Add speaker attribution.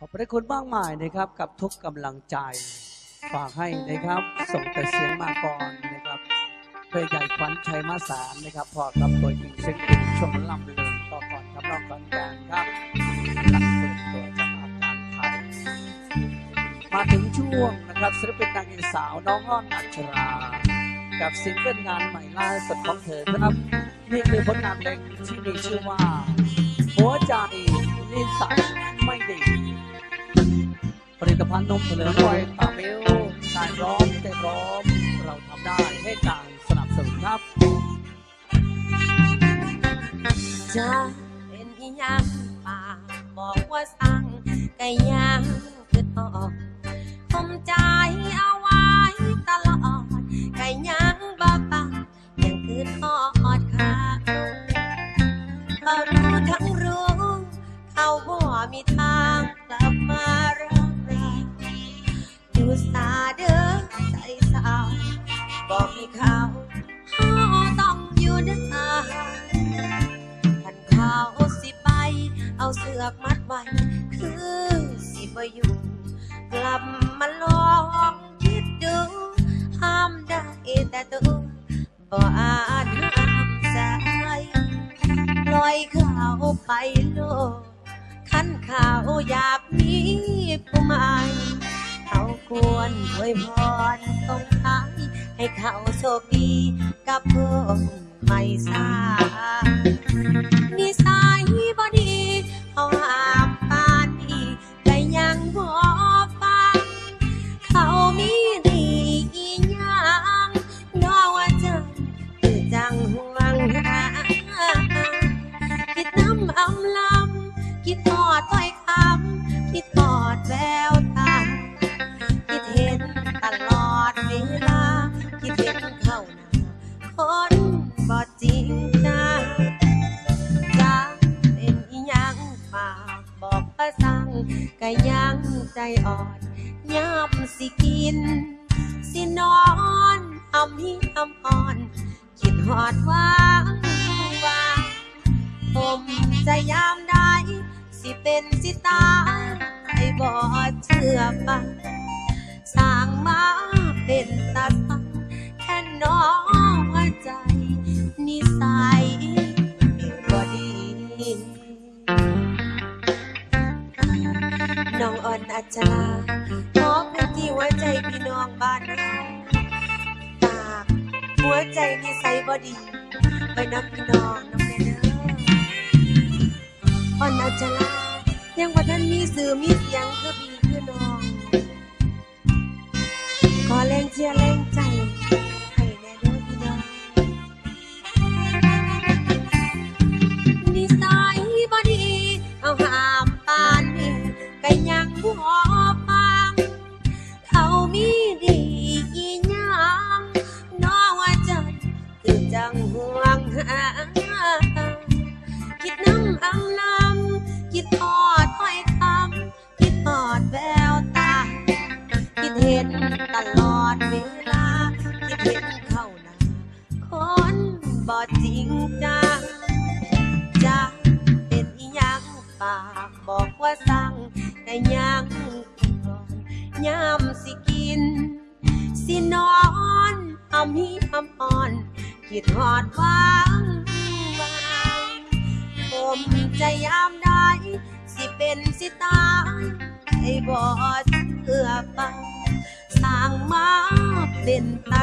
Speaker 1: ขอบพระคุณมากมายนะครับ กับทุกกำลังใจ ฝากให้นะครับ ส่งแต่เสียงมาก่อนนะครับเพื่อใหญ่ขวัญชัยมาสารนะครับ พอกับตัวหญิงเสียงเอกชมลำเลยต่อก่อนครับน้องก่อนการครับหลังเปิดตัวจากอาการไทยมาถึงช่วงนะครับศิลปินนางเอกสาวน้องอ้อนอัชรากับซิงเกิลงานใหม่ล่าสุดของเธอครับนี่คือผลงานเพลงที่มีชื่อว่า หัวใจนิสัยไม่ดี ผลิตภัณฑ์นมเฉลิมวัยตาเมลสายร้องเต้นร้องเราทำได้ให้การสนับสนุนครับ
Speaker 2: จะเป็นอีหยังปากบอกว่าสั่งไก่ย่างคือทอดคมใจเอาไว้ตลอดไก่ย่างบ้าปังยังคือทอดขาเขารู้ทั้งรู้ เขาบ่มีทางกลับมา อยู่สาเด้อใจสาวบอกมีเขาเขาต้องอยู่เด้อท่านเขาสิไป เอาเสือกมัดไว้ คือสิบอยู่ กลับมาลองคิดดูห้ามได้แต่ตัวบ่อาจห้ามใจปล่อยเขาไปโลดขันเขาอยากมีผู้ใหม่ ควรอวยพรตรงท้ายให้เขาโชคดีกับคนไม่ทราบนิสัยบ่ดีเขาหามปานนี้แต่ยังบ่ฟัง เขามีดีอีหยังนอว่าจังคือจังห่วงหาคิดน้ำอำลำคิดทอด คนบ่จริงจังจะเป็นอีหยังปากบอกภาสั่งก็ยังใจอ่อนย้ำสิกิน สินอนทำให้ทำอ่อนคิดหอดวางว่างผมจะยามได้สิเป็นสิตายใจบอดเชื่อปังสร้างมา นิสัยบ่ดี น้องอ่อนอัจฉราขอเป็นที่หัวใจพี่น้องบ้านเราตากหัวใจนิสัยบ่ดี ไปนับพี่น้องน้องแม่เด้ออ่อนอัจฉรายังว่าท่านมีสื่อมีเสียงคือพี่คือน้อง จังห่วงหาคิดน้ำอำลำคิดทอดถ้อยคำคิดทอดแววตา คิดเห็นตลอดเวลา คิดเห็นเข้าหน้าคนบ่จริงจังจะเป็นอีหยังปากบอกว่าสั่งแต่ยังก่อนยามสิกิน สินอนทำให้ทำอ่อน คิดหอดวังวางผมจะยามได้สิเป็นสิตายให้บอดเพื่อปังสร้างมาเป็นตา